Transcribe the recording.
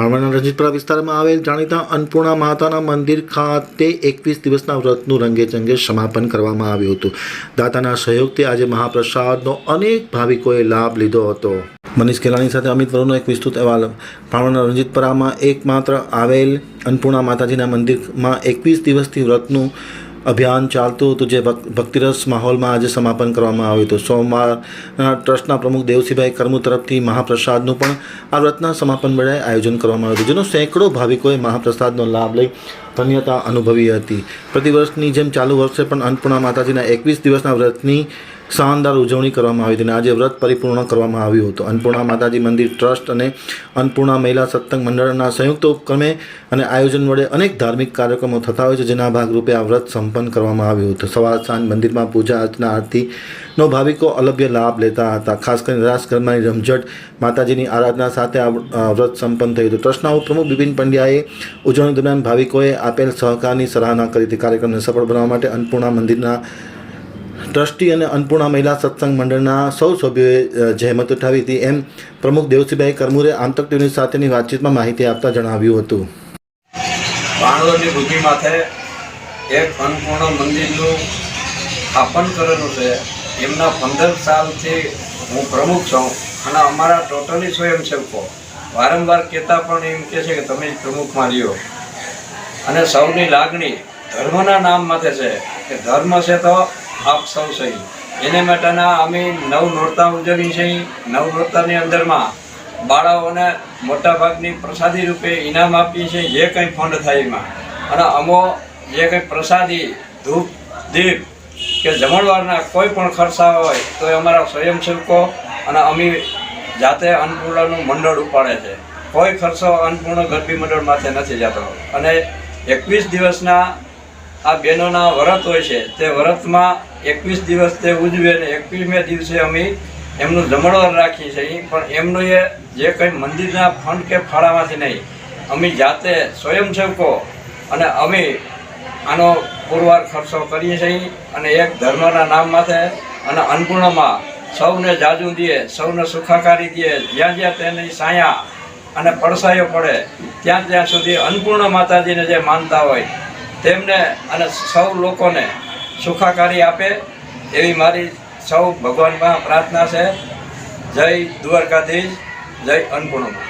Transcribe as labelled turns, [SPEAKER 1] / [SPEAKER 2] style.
[SPEAKER 1] પાણવડના રંજીતપરા વિસ્તારમાં આવેલ જાણીતા અન્નપૂર્ણા માતાના મંદિર ખાતે એકવીસ દિવસના વ્રતનું રંગે ચંગે સમાપન કરવામાં આવ્યું હતું. દાતાના સહયોગથી આજે મહાપ્રસાદનો અનેક ભાવિકોએ લાભ લીધો હતો. મનીષ કેલાણી સાથે અમિત વરુનો એક વિસ્તૃત અહેવાલ. પાણવડના રંજીતપુરામાં એકમાત્ર આવેલ અન્નપૂર્ણા માતાજીના મંદિરમાં એકવીસ દિવસથી વ્રતનું અભિયાન ચાલતું હતું જે ભક્તિરસ માહોલમાં આજે સમાપન કરવામાં આવ્યું હતું. સોમવાર ટ્રસ્ટના પ્રમુખ દેવસિંહભાઈ કરમુ તરફથી મહાપ્રસાદનું પણ આ વ્રતના સમાપન વેળાએ આયોજન કરવામાં આવ્યું હતું, જેનો સેંકડો ભાવિકોએ મહાપ્રસાદનો લાભ લઈ ધન્યતા અનુભવી હતી. પ્રતિવર્ષની જેમ ચાલુ વર્ષે પણ અન્નપૂર્ણા માતાજીના એકવીસ દિવસના વ્રતની શાનદાર ઉજવણી કરવામાં આવી હતી અને આજે વ્રત પરિપૂર્ણ કરવામાં આવ્યું હતું. અન્નપૂર્ણા માતાજી મંદિર ટ્રસ્ટ અને અન્નપૂર્ણા મહિલા સત્સંગ મંડળના સંયુક્ત ઉપક્રમે અને આયોજન વડે અનેક ધાર્મિક કાર્યક્રમો થતા હોય છે, જેના ભાગરૂપે આ વ્રત સંપન્ન કરવામાં આવ્યું હતું. સવાર સાંજ મંદિરમાં પૂજા અર્ચના આરતીનો ભાવિકો અલભ્ય લાભ લેતા હતા. ખાસ કરીને રાસ ગરબાની રમઝટ માતાજીની આરાધના સાથે આ વ્રત સંપન્ન થયું હતું. ટ્રસ્ટના ઉપપ્રમુખ બિપિન પંડ્યાએ ઉજવણી દરમિયાન ભાવિકોએ આપેલ સહકારની સરાહના કરી હતી. કાર્યક્રમને સફળ બનાવવા માટે અન્નપૂર્ણા મંદિરના ટ્રસ્ટી અને અન્નપૂર્ણા મહિલા સત્સંગ મંડળના સૌ સભ્યોએ જહેમત ઉઠાવી હતી એમ પ્રમુખ દેવસિંહભાઈ કરમુરે આમતક ટીવી સાથેની વાતચીતમાં માહિતી આપતા જણાવ્યું હતું.
[SPEAKER 2] ભાણવડની ભૂમિ માથે એક અન્નપૂર્ણ મંદિરનું સ્થાપન કરેલું છે. એમના પંદર સાલથી હું પ્રમુખ છું અને અમારા ટોટલી સ્વયંસેવકો વારંવાર કહેતા પણ એમ કહે છે કે તમે જ પ્રમુખમાં રહ્યો. અને સૌની લાગણી ધર્મના નામ માટે છે. કે ધર્મ છે તો આપ સૌ સહી. એને માટેના અમે નવ નોરતા ઉજવી છે નવ નોરતાની અંદરમાં બાળાઓને મોટાભાગની પ્રસાદી રૂપે ઇનામ આપીએ છીએ. જે કંઈ ફંડ થાય એમાં. અને અમો જે કંઈ પ્રસાદી, ધૂપ, દીપ કે જમણવારના કોઈ પણ ખર્ચા હોય તો એ અમારા સ્વયંસેવકો અને અમે જાતે અન્નપૂર્ણાનું મંડળ ઉપાડે છે. કોઈ ખર્ચો અન્નપૂર્ણ ગરબી મંડળ માથે નથી જતો. અને એકવીસ દિવસના આ બહેનોના વ્રત હોય છે, તે વ્રતમાં એકવીસ દિવસ તે ઉજવે ને એકવીસમે દિવસે અમે એમનું જમણવાર રાખીએ છીએ, પણ એમનું એ જે કંઈ મંદિરના ફંડ કે ફાળામાંથી નહીં, અમે જાતે સ્વયંસેવકો અને અમે આનો પુરવાર ખર્ચો કરીએ છીએ અને એક ધર્મના નામ માથે અને અન્નપૂર્ણમાં સૌને જાજુ દે સૌને સુખાકારી દે જ્યાં જ્યાં તેની સાયા અને પડસાયો પડે, ત્યાં ત્યાં સુધી અન્નપૂર્ણ માતાજીને જે માનતા હોય તેમને અને સૌ લોકોને સુખાકારી આપે એવી મારી સૌ ભગવાનમાં પ્રાર્થના છે. જય દ્વારકાધીશ, જય અન્નપૂર્ણમાં.